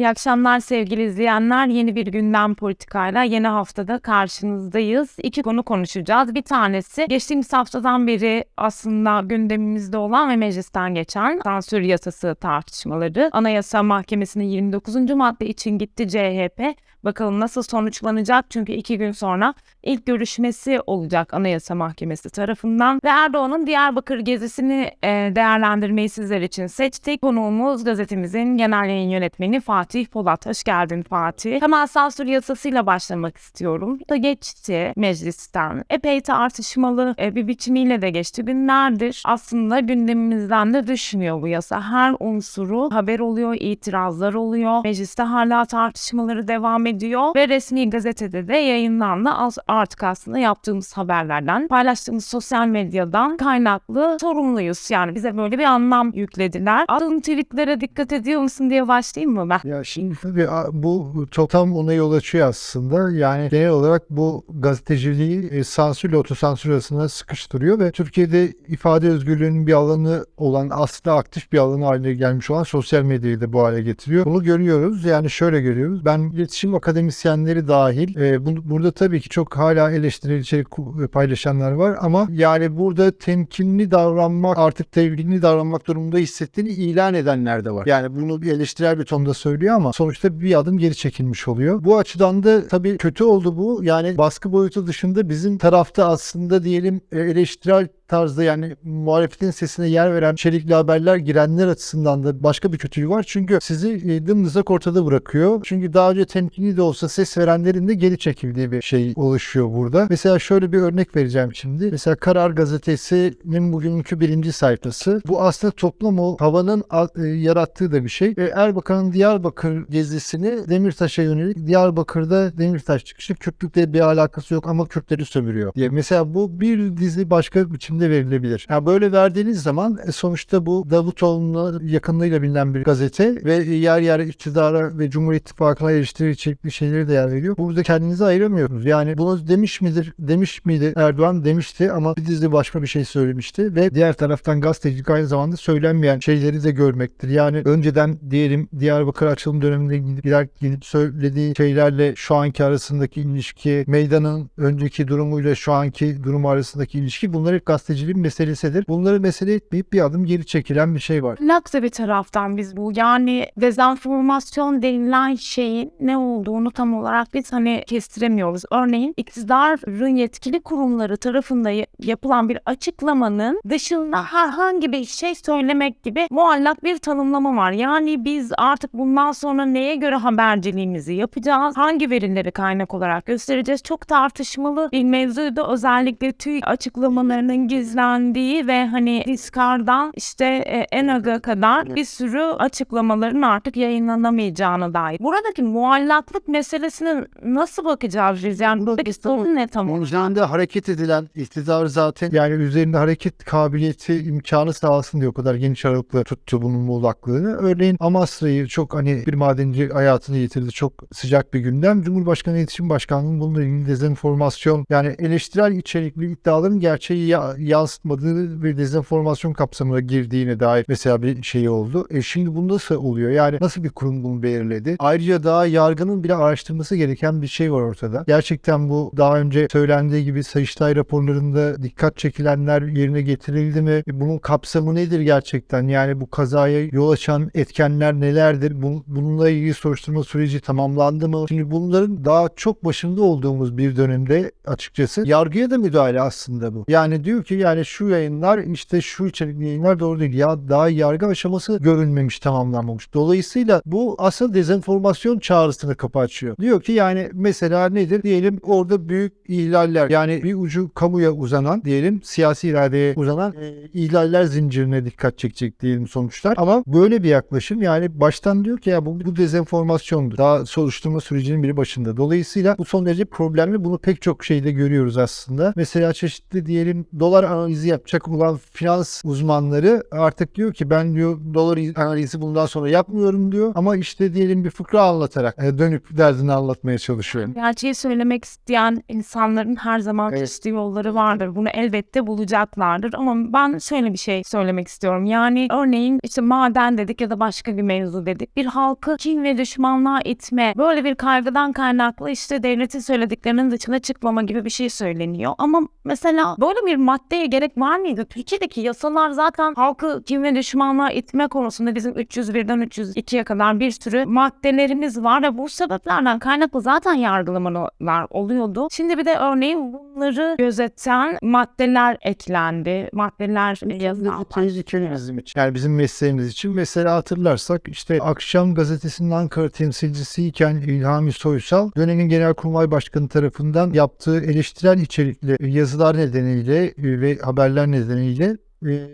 İyi akşamlar sevgili izleyenler. Yeni bir gündem politikayla yeni haftada karşınızdayız. İki konu konuşacağız. Bir tanesi geçtiğimiz haftadan beri aslında gündemimizde olan ve meclisten geçen sansür yasası tartışmaları. Anayasa Mahkemesi'nin 29. madde için gitti CHP. Bakalım nasıl sonuçlanacak çünkü iki gün sonra ilk görüşmesi olacak Anayasa Mahkemesi tarafından. Ve Erdoğan'ın Diyarbakır gezisini e, değerlendirmeyi sizler için seçtik. Konuğumuz gazetemizin genel yayın yönetmeni Fatih Polat. Hoş geldin Fatih. Hemen sansür yasasıyla başlamak istiyorum. Da geçti meclisten. Epey tartışmalı e, bir biçimiyle de geçti. Günlerdir aslında gündemimizden de düşmüyor bu yasa. Her unsuru haber oluyor, itirazlar oluyor. Mecliste hala tartışmaları devam ediyor ve resmi gazetede de yayınlandı. Artık aslında yaptığımız haberlerden, paylaştığımız sosyal medyadan kaynaklı sorumluyuz. Yani bize böyle bir anlam yüklediler. Attığım tweetlere dikkat ediyor musun diye başlayayım mı ben? Ya şimdi tabii bu tam ona yol açıyor aslında. Yani genel olarak bu gazeteciliği e, sansürle otosansür arasında sıkıştırıyor ve Türkiye'de ifade özgürlüğünün bir alanı olan aslında aktif bir alanı haline gelmiş olan sosyal medyayı da bu hale getiriyor. Bunu görüyoruz. Yani şöyle görüyoruz. Ben iletişim akademisyenleri dahil e, bu- burada tabii ki çok hala eleştirel içerik ku- paylaşanlar var ama yani burada temkinli davranmak artık temkinli davranmak durumunda hissettiğini ilan edenler de var. Yani bunu bir eleştirel bir tonda söylüyor ama sonuçta bir adım geri çekilmiş oluyor. Bu açıdan da tabii kötü oldu bu. Yani baskı boyutu dışında bizim tarafta aslında diyelim e, eleştirel tarzda yani muhalefetin sesine yer veren içerikli haberler girenler açısından da başka bir kötülüğü var. Çünkü sizi e, dımdızak ortada bırakıyor. Çünkü daha önce temkinli de olsa ses verenlerin de geri çekildiği bir şey oluşuyor burada. Mesela şöyle bir örnek vereceğim şimdi. Mesela Karar Gazetesi'nin bugünkü birinci sayfası. Bu aslında toplam o havanın e, yarattığı da bir şey. E, Erbakan'ın Diyarbakır gezisini Demirtaş'a yönelik Diyarbakır'da Demirtaş çıkışı Kürtlükle bir alakası yok ama Kürtleri sömürüyor diye. Mesela bu bir dizi başka biçimde verilebilir. Yani böyle verdiğiniz zaman e, sonuçta bu Davutoğlu'na yakınlığıyla bilinen bir gazete ve yer yer iktidara ve Cumhur İttifakı'na eleştiri içerikli şeyleri de yer veriyor. Burada kendinizi ayıramıyorsunuz. Yani bunu demiş midir? Demiş miydi Erdoğan? Demişti ama bir dizi başka bir şey söylemişti ve diğer taraftan gazetecilik aynı zamanda söylenmeyen şeyleri de görmektir. Yani önceden diyelim Diyarbakır açılım döneminde gidip, gider, gidip söylediği şeylerle şu anki arasındaki ilişki, meydanın önceki durumuyla şu anki durum arasındaki ilişki bunlar hep gazeteciliğin meselesidir. Bunları mesele etmeyip bir adım geri çekilen bir şey var. Laksa bir taraftan biz bu yani dezenformasyon denilen şeyin ne olduğunu tam olarak biz hani kestiremiyoruz. Örneğin iktidarın yetkili kurumları tarafında yapılan bir açıklamanın dışında herhangi bir şey söylemek gibi muallak bir tanımlama var. Yani biz artık bundan sonra neye göre haberciliğimizi yapacağız? Hangi verileri kaynak olarak göstereceğiz? Çok tartışmalı bir mevzuydu. Özellikle TÜİK açıklamalarının gizlendiği ve hani diskardan işte e, ENAG'a kadar bir sürü açıklamaların artık yayınlanamayacağına dair. Buradaki muallaklık meselesine nasıl bakacağız biz? Yani buradaki sorun ne tam olarak? Üzerinde hareket edilen iktidar zaten yani üzerinde hareket kabiliyeti imkanı sağlasın diye o kadar geniş aralıkla tuttu bunun muğlaklığını. Örneğin Amasra'yı çok hani bir madenci hayatını yitirdi. Çok sıcak bir gündem. Cumhurbaşkanı İletişim Başkanlığı'nın bununla ilgili dezenformasyon yani eleştirel içerikli iddiaların gerçeği ya- yansıtmadığı ve dezenformasyon kapsamına girdiğine dair mesela bir şey oldu. E şimdi bu nasıl oluyor? Yani nasıl bir kurum bunu belirledi? Ayrıca daha yargının bile araştırması gereken bir şey var ortada. Gerçekten bu daha önce söylendiği gibi Sayıştay raporlarında dikkat çekilenler yerine getirildi mi? E Bunun kapsamı nedir gerçekten? Yani bu kazaya yol açan etkenler nelerdir? Bu- Bununla ilgili soruşturma süreci tamamlandı mı? Şimdi bunların daha çok başında olduğumuz bir dönemde açıkçası yargıya da müdahale aslında bu. Yani diyor ki yani şu yayınlar işte şu içerikli yayınlar doğru değil. Ya daha yargı aşaması görülmemiş, tamamlanmamış. Dolayısıyla bu aslında dezenformasyon çağrısını kapı açıyor. Diyor ki yani mesela nedir? Diyelim orada büyük ihlaller yani bir ucu kamuya uzanan diyelim siyasi iradeye uzanan e, ihlaller zincirine dikkat çekecek diyelim sonuçlar. Ama böyle bir yaklaşım yani baştan diyor ki ya bu, bu dezenformasyondur. Daha soruşturma sürecinin biri başında. Dolayısıyla bu son derece problemli. Bunu pek çok şeyde görüyoruz aslında. Mesela çeşitli diyelim dolar analizi yapacak olan finans uzmanları artık diyor ki ben diyor dolar analizi bundan sonra yapmıyorum diyor. Ama işte diyelim bir fıkra anlatarak e, dönüp derdini anlatmaya çalışıyor. Gerçeği söylemek isteyen insanların her zaman Evet. çeşitli yolları vardır. Bunu elbette bulacaklardır. Ama ben şöyle bir şey söylemek istiyorum. Yani örneğin işte maden dedik ya da başka bir mevzu dedik. Bir halkı kin ve düşmanlığa itme, böyle bir kaygıdan kaynaklı işte devletin söylediklerinin dışına çıkmama gibi bir şey söyleniyor. Ama mesela böyle bir maddeye gerek var mıydı? Türkiye'deki yasalar zaten halkı kin ve düşmanlığa itme konusunda bizim 301'den 302'ye kadar bir sürü maddelerimiz var ve bu sebeplerden kaynaklı zaten yargılamalar oluyordu. Şimdi bir de örneğin bunları gözeten maddeler eklendi. Maddeler yazılan. Tehlikeli bizim için. Yani bizim mesleğimiz için. Mesela hatırlarsak işte Akşam Gazetesi'nin Ankara temsilcisiyken İlhami Soysal dönemin Genelkurmay Başkanı tarafından yaptığı eleştirel içerikli yazılar nedeniyle ve haberler nedeniyle e,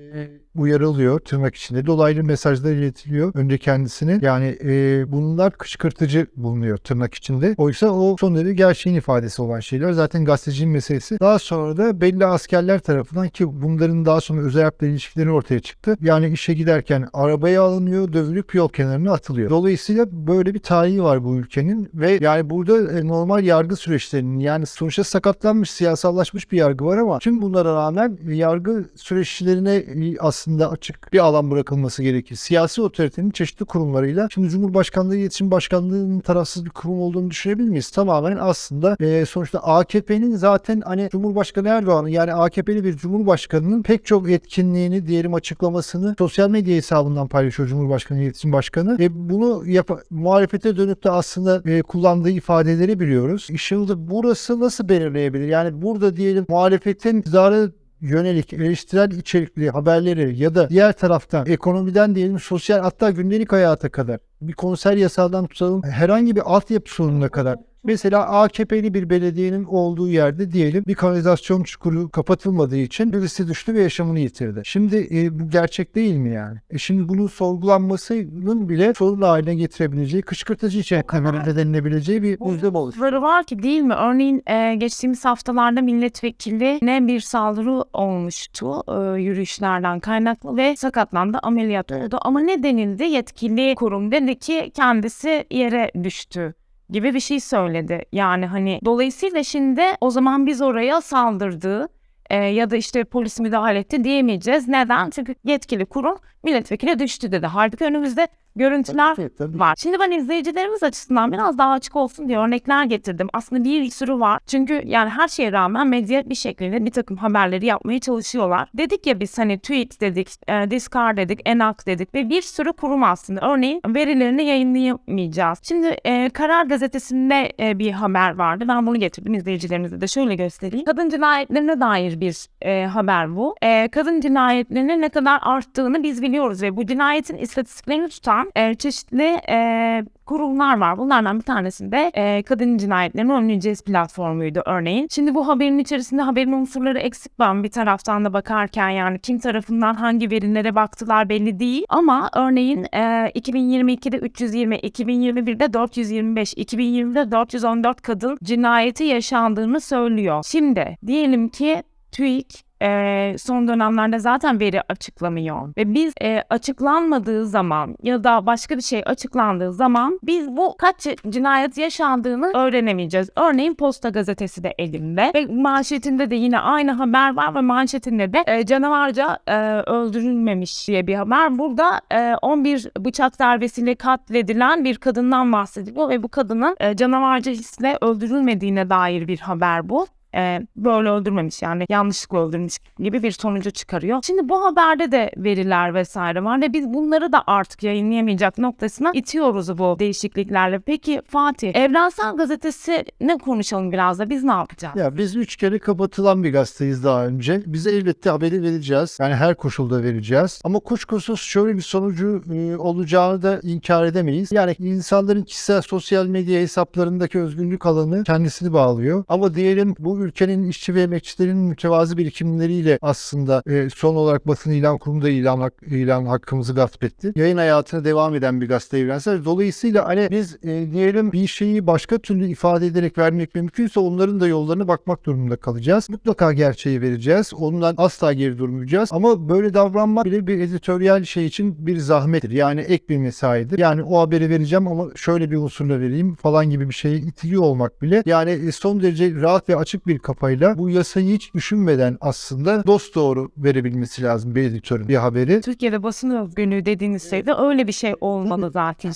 uyarılıyor tırnak içinde. Dolaylı mesajlar iletiliyor önce kendisine. Yani e, bunlar kışkırtıcı bulunuyor tırnak içinde. Oysa o son derece gerçeğin ifadesi olan şeyler. Zaten gazetecinin meselesi. Daha sonra da belli askerler tarafından ki bunların daha sonra özel hayatla ilişkileri ortaya çıktı. Yani işe giderken arabaya alınıyor, dövülüp yol kenarına atılıyor. Dolayısıyla böyle bir tarihi var bu ülkenin ve yani burada e, normal yargı süreçlerinin yani sonuçta sakatlanmış, siyasallaşmış bir yargı var ama tüm bunlara rağmen yargı süreçlerine e, aslında açık bir alan bırakılması gerekir. Siyasi otoritenin çeşitli kurumlarıyla şimdi Cumhurbaşkanlığı İletişim Başkanlığı'nın tarafsız bir kurum olduğunu düşünebilir miyiz? Tamamen aslında e, sonuçta AKP'nin zaten hani Cumhurbaşkanı Erdoğan'ın yani AKP'li bir Cumhurbaşkanı'nın pek çok etkinliğini diyelim açıklamasını sosyal medya hesabından paylaşıyor Cumhurbaşkanı İletişim Başkanı. E, bunu yap muhalefete dönüp de aslında e, kullandığı ifadeleri biliyoruz. Şimdi burası nasıl belirleyebilir? Yani burada diyelim muhalefetin iktidarı yönelik eleştirel içerikli haberleri ya da diğer taraftan ekonomiden diyelim sosyal hatta gündelik hayata kadar bir konser yasağından tutalım herhangi bir altyapı sorununa kadar Mesela AKP'li bir belediyenin olduğu yerde diyelim bir kanalizasyon çukuru kapatılmadığı için birisi düştü ve yaşamını yitirdi. Şimdi e, bu gerçek değil mi yani? E şimdi bunun sorgulanmasının bile sorun haline getirebileceği, kışkırtıcı için kamerada denilebileceği bir düzlem oluştu. Saldırıları var ki değil mi? Örneğin e, geçtiğimiz haftalarda milletvekiline bir saldırı olmuştu e, yürüyüşlerden kaynaklı ve sakatlandı, ameliyat oldu. Ama ne denildi? Yetkili kurum dedi ki kendisi yere düştü gibi bir şey söyledi. Yani hani dolayısıyla şimdi o zaman biz oraya saldırdı e, ya da işte polis müdahale etti diyemeyeceğiz. Neden? Çünkü yetkili kurum milletvekili düştü dedi. Halbuki önümüzde görüntüler Tabii, tabii. var. Şimdi ben izleyicilerimiz açısından biraz daha açık olsun diye örnekler getirdim. Aslında bir sürü var. Çünkü yani her şeye rağmen medya bir şekilde bir takım haberleri yapmaya çalışıyorlar. Dedik ya biz hani tweet dedik, e, Discard dedik, Enak dedik ve bir sürü kurum aslında. Örneğin verilerini yayınlayamayacağız. Şimdi e, Karar Gazetesi'nde e, bir haber vardı. Ben bunu getirdim izleyicilerimize de şöyle göstereyim. Kadın cinayetlerine dair bir e, haber bu. E, kadın cinayetlerinin ne kadar arttığını biz biliyoruz ve bu cinayetin istatistiklerini tutan e, çeşitli e, kurumlar var. Bunlardan bir tanesinde e, kadın cinayetlerini önleyeceğiz platformuydu örneğin. Şimdi bu haberin içerisinde haberin unsurları eksik ben bir taraftan da bakarken yani kim tarafından hangi verilere baktılar belli değil. Ama örneğin e, 2022'de 320, 2021'de 425, 2020'de 414 kadın cinayeti yaşandığını söylüyor. Şimdi diyelim ki TÜİK e, son dönemlerde zaten veri açıklamıyor. Ve biz e, açıklanmadığı zaman ya da başka bir şey açıklandığı zaman biz bu kaç cinayet yaşandığını öğrenemeyeceğiz. Örneğin Posta Gazetesi de elimde ve manşetinde de yine aynı haber var ve manşetinde de e, canavarca e, öldürülmemiş diye bir haber. Burada e, 11 bıçak darbesiyle katledilen bir kadından bahsediliyor ve bu kadının e, canavarca hisle öldürülmediğine dair bir haber bu e, böyle öldürmemiş yani yanlışlıkla öldürmüş gibi bir sonucu çıkarıyor. Şimdi bu haberde de veriler vesaire var ve biz bunları da artık yayınlayamayacak noktasına itiyoruz bu değişikliklerle. Peki Fatih, Evrensel Gazetesi ne konuşalım biraz da biz ne yapacağız? Ya biz üç kere kapatılan bir gazeteyiz daha önce. Bize elbette haberi vereceğiz. Yani her koşulda vereceğiz. Ama kuşkusuz şöyle bir sonucu e, olacağını da inkar edemeyiz. Yani insanların kişisel sosyal medya hesaplarındaki özgürlük alanı kendisini bağlıyor. Ama diyelim bu ülkenin işçi ve emekçilerinin mütevazı birikimleriyle aslında e, son olarak basın ilan kurumunda ilan, hak- ilan hakkımızı gasp etti. Yayın hayatına devam eden bir gazete evrensel. Dolayısıyla hani biz e, diyelim bir şeyi başka türlü ifade ederek vermek mümkünse onların da yollarına bakmak durumunda kalacağız. Mutlaka gerçeği vereceğiz. Ondan asla geri durmayacağız. Ama böyle davranmak bile bir editoryal şey için bir zahmettir. Yani ek bir mesaidir. Yani o haberi vereceğim ama şöyle bir unsurla vereyim falan gibi bir şeye itiliyor olmak bile. Yani e, son derece rahat ve açık bir kafayla bu yasayı hiç düşünmeden aslında dost doğru verebilmesi lazım bir editörün bir haberi. Türkiye'de basın özgürlüğü dediğiniz şeyde öyle bir şey olmalı zaten.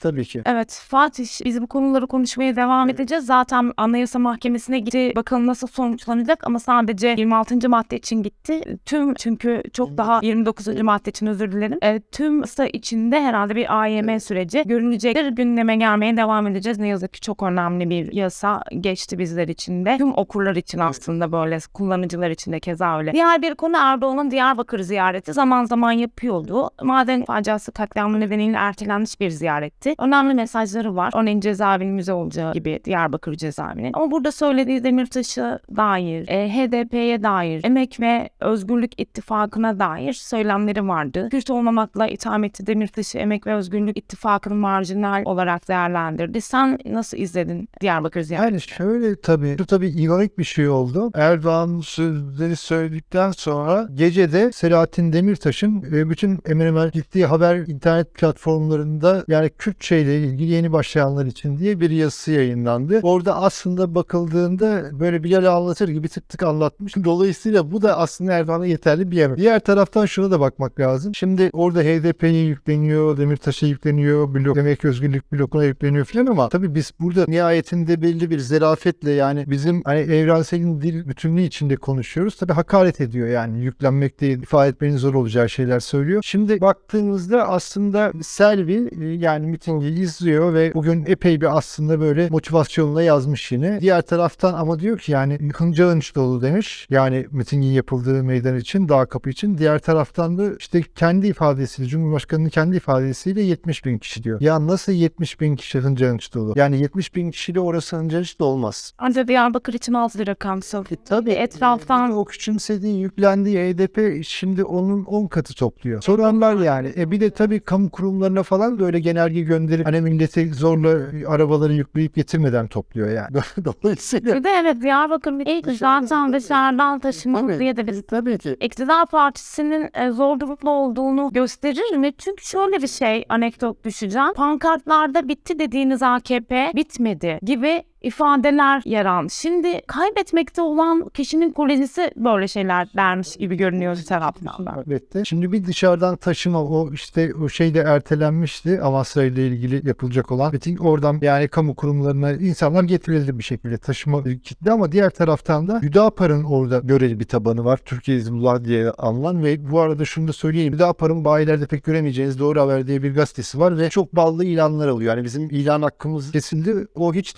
Tabii ki. Evet Fatih biz bu konuları konuşmaya devam edeceğiz. Zaten Anayasa Mahkemesi'ne gitti. Bakalım nasıl sonuçlanacak ama sadece 26. madde için gitti. Tüm çünkü çok daha 29. madde için özür dilerim. E, tüm ısa içinde herhalde bir AYM süreci görülecektir. Gündeme gelmeye devam edeceğiz. Ne yazık ki çok önemli bir yasa geçti bizler için de. Tüm okurlar için aslında böyle kullanıcılar için de keza öyle. Diğer bir konu Erdoğan'ın Diyarbakır ziyareti zaman zaman yapıyordu. Maden faciası katliamı nedeniyle ertelenmiş bir ziyaretti. Önemli mesajları var. Örneğin cezaevinin müze olacağı gibi Diyarbakır cezaevinin. Ama burada söylediği Demirtaş'a dair, e, HDP'ye dair, Emek ve Özgürlük İttifakı'na dair söylemleri vardı. Kürt olmamakla itham etti Demirtaş'ı Emek ve Özgürlük İttifakı'nın marjinal olarak değerlendirdi. Sen nasıl izledin Diyarbakır ziyaretini? Yani şöyle tabii, şu tabii ironik bir şey oldu. Erdoğan sözleri söyledikten sonra gecede Selahattin Demirtaş'ın e, bütün hemen hemen gittiği haber internet platformlarında yani Kürtçe ile ilgili yeni başlayanlar için diye bir yazısı yayınlandı. Orada aslında bakıldığında böyle Bilal'i anlatır gibi tık tık anlatmış. Dolayısıyla bu da aslında Erdoğan'a yeterli bir yemek. Diğer taraftan şuna da bakmak lazım. Şimdi orada HDP'ye yükleniyor, Demirtaş'a yükleniyor, blok, Emek Özgürlük blokuna yükleniyor falan ama tabii biz burada nihayetinde belli bir zerafetle yani bizim hani evrenselin dil bütünlüğü içinde konuşuyoruz. Tabii hakaret ediyor yani yüklenmek değil, ifade etmenin zor olacağı şeyler söylüyor. Şimdi baktığımızda aslında Selvi e, yani mitingi izliyor ve bugün epey bir aslında böyle motivasyonla yazmış yine. Diğer taraftan ama diyor ki yani Hınca dolu demiş. Yani mitingin yapıldığı meydan için, dağ kapı için. Diğer taraftan da işte kendi ifadesiyle, Cumhurbaşkanı'nın kendi ifadesiyle 70 bin kişi diyor. Ya nasıl 70 bin kişi Hınca dolu? Yani 70 bin kişiyle orası Hınca olmaz. Ancak Diyarbakır için az bir rakam söyledi. Tabii Etraftan o küçümsediği, yüklendiği HDP şimdi onun 10 katı topluyor. Soranlar yani. E bir de tabii kamu kurumlarına falan böyle genelge gönderip hani milleti zorla arabaları yükleyip getirmeden topluyor yani. Dolayısıyla Bir de evet Diyarbakır'ın ilk zaten dışarıdan taşınması diye de biz tabii ki. İktidar partisinin e, zor durumda olduğunu gösterir mi? Çünkü şöyle bir şey anekdot düşeceğim. Pankartlarda bitti dediğiniz AKP bitmedi gibi ifadeler yer aldı. Şimdi kaybetmekte olan kişinin kolejisi böyle şeyler dermiş gibi görünüyor bir taraftan. Elbette. Şimdi bir dışarıdan taşıma o işte o şey de ertelenmişti. Amasra ile ilgili yapılacak olan. Miting oradan yani kamu kurumlarına insanlar getirildi bir şekilde taşıma kitle ama diğer taraftan da Hüdapar'ın orada göreli bir tabanı var. Türkiye Hizbullah diye anılan ve bu arada şunu da söyleyeyim. Hüdapar'ın bayilerde pek göremeyeceğiniz Doğru Haber diye bir gazetesi var ve çok ballı ilanlar alıyor. Yani bizim ilan hakkımız kesildi. O hiç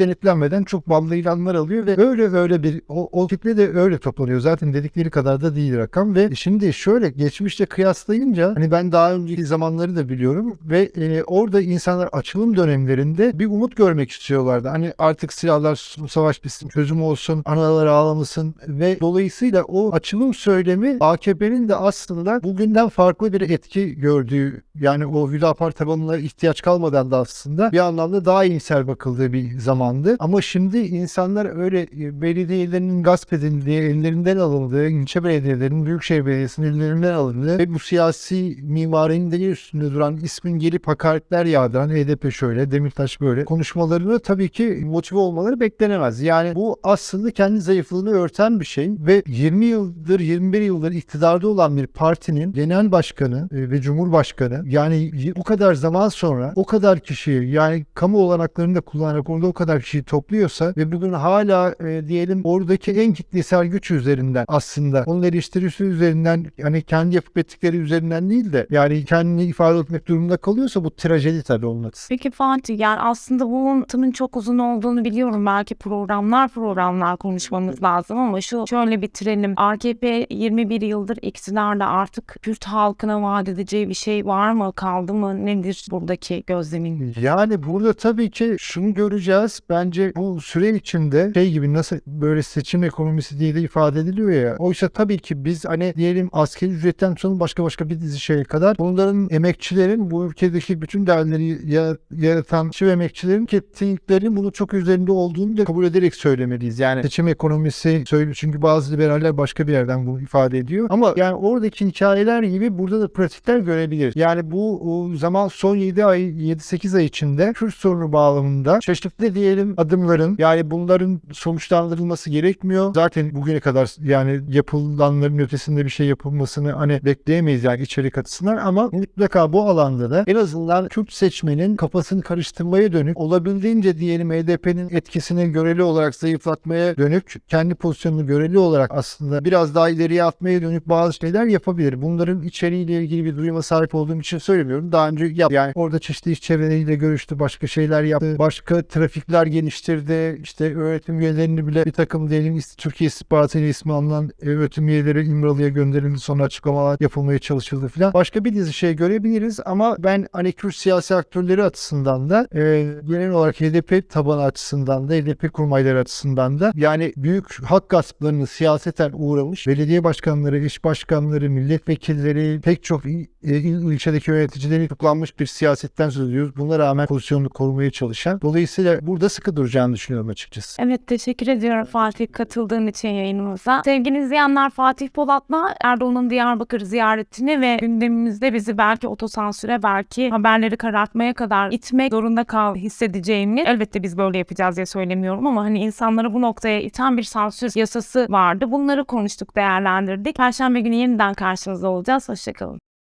denetlenmeden çok ballı ilanlar alıyor ve öyle öyle bir o, o kitle de öyle toplanıyor. Zaten dedikleri kadar da değil rakam ve şimdi şöyle geçmişte kıyaslayınca hani ben daha önceki zamanları da biliyorum ve e, orada insanlar açılım dönemlerinde bir umut görmek istiyorlardı. Hani artık silahlar savaş bitsin, çözüm olsun, analar ağlamasın ve dolayısıyla o açılım söylemi AKP'nin de aslında bugünden farklı bir etki gördüğü yani o Hüdapar tabanına ihtiyaç kalmadan da aslında bir anlamda daha iyimser bakıldığı bir zamandı. Ama şimdi insanlar öyle e, belediyelerinin gasp edildiği, ellerinden alındığı, ilçe belediyelerinin, büyükşehir belediyesinin ellerinden alındığı ve bu siyasi mimarinin de üstünde duran ismin gelip hakaretler yağdıran HDP şöyle, Demirtaş böyle konuşmalarını tabii ki motive olmaları beklenemez. Yani bu aslında kendi zayıflığını örten bir şey ve 20 yıldır, 21 yıldır iktidarda olan bir partinin genel başkanı e, ve cumhurbaşkanı yani bu kadar zaman sonra o kadar kişiyi yani kamu olanaklarını da kullanarak orada o kadar kişiyi topluyorsa ve bugün hala e, diyelim oradaki en kitlesel güç üzerinden aslında onun eleştirisi üzerinden yani kendi yapıp ettikleri üzerinden değil de yani kendini ifade etmek durumunda kalıyorsa bu trajedi tabii onun açısından. Peki Fatih yani aslında bunun tımın çok uzun olduğunu biliyorum. Belki programlar programlar konuşmamız lazım ama şu şöyle bitirelim. AKP 21 yıldır iktidarda artık Kürt halkına vaat edeceği bir şey var mı? Kaldı mı? Nedir buradaki gözlemin? Yani burada tabii ki şunu göreceğiz. Bence bu bu süre içinde şey gibi nasıl böyle seçim ekonomisi diye de ifade ediliyor ya. Oysa tabii ki biz hani diyelim askeri ücretten tutun başka başka bir dizi şeye kadar bunların emekçilerin bu ülkedeki bütün değerleri ya- yaratan işçi emekçilerin kesinlikleri bunu çok üzerinde olduğunu da kabul ederek söylemeliyiz. Yani seçim ekonomisi söylüyor çünkü bazı liberaller başka bir yerden bunu ifade ediyor. Ama yani oradaki hikayeler gibi burada da pratikler görebiliriz. Yani bu zaman son 7 ay 7-8 ay içinde Kürt sorunu bağlamında çeşitli diyelim adımların yani bunların sonuçlandırılması gerekmiyor. Zaten bugüne kadar yani yapılanların ötesinde bir şey yapılmasını hani bekleyemeyiz yani içerik açısından ama mutlaka bu alanda da en azından Kürt seçmenin kafasını karıştırmaya dönük olabildiğince diyelim HDP'nin etkisini göreli olarak zayıflatmaya dönük kendi pozisyonunu göreli olarak aslında biraz daha ileriye atmaya dönük bazı şeyler yapabilir. Bunların içeriğiyle ilgili bir duyuma sahip olduğum için söylemiyorum. Daha önce yap yani orada çeşitli iş çevreleriyle görüştü, başka şeyler yaptı, başka trafikler geliştirdi. İşte öğretim üyelerini bile bir takım diyelim Türkiye İstihbaratı ile ismi alınan e, öğretim üyeleri İmralı'ya gönderildi. Sonra açıklamalar yapılmaya çalışıldı filan. Başka bir dizi şey görebiliriz ama ben hani Kürt siyasi aktörleri açısından da e, genel olarak HDP tabanı açısından da HDP kurmayları açısından da yani büyük hak gasplarını siyaseten uğramış belediye başkanları, iş başkanları, milletvekilleri pek çok il, e, il- ilçedeki yöneticileri tutuklanmış bir siyasetten söz ediyoruz. Buna rağmen pozisyonunu korumaya çalışan. Dolayısıyla burada sıkı duracağını düşünüyorum açıkçası. Evet teşekkür ediyorum Fatih katıldığın için yayınımıza. Sevgili izleyenler Fatih Polat'la Erdoğan'ın Diyarbakır ziyaretini ve gündemimizde bizi belki otosansüre belki haberleri karartmaya kadar itmek zorunda kal hissedeceğimi elbette biz böyle yapacağız diye söylemiyorum ama hani insanları bu noktaya iten bir sansür yasası vardı. Bunları konuştuk değerlendirdik. Perşembe günü yeniden karşınızda olacağız. Hoşçakalın.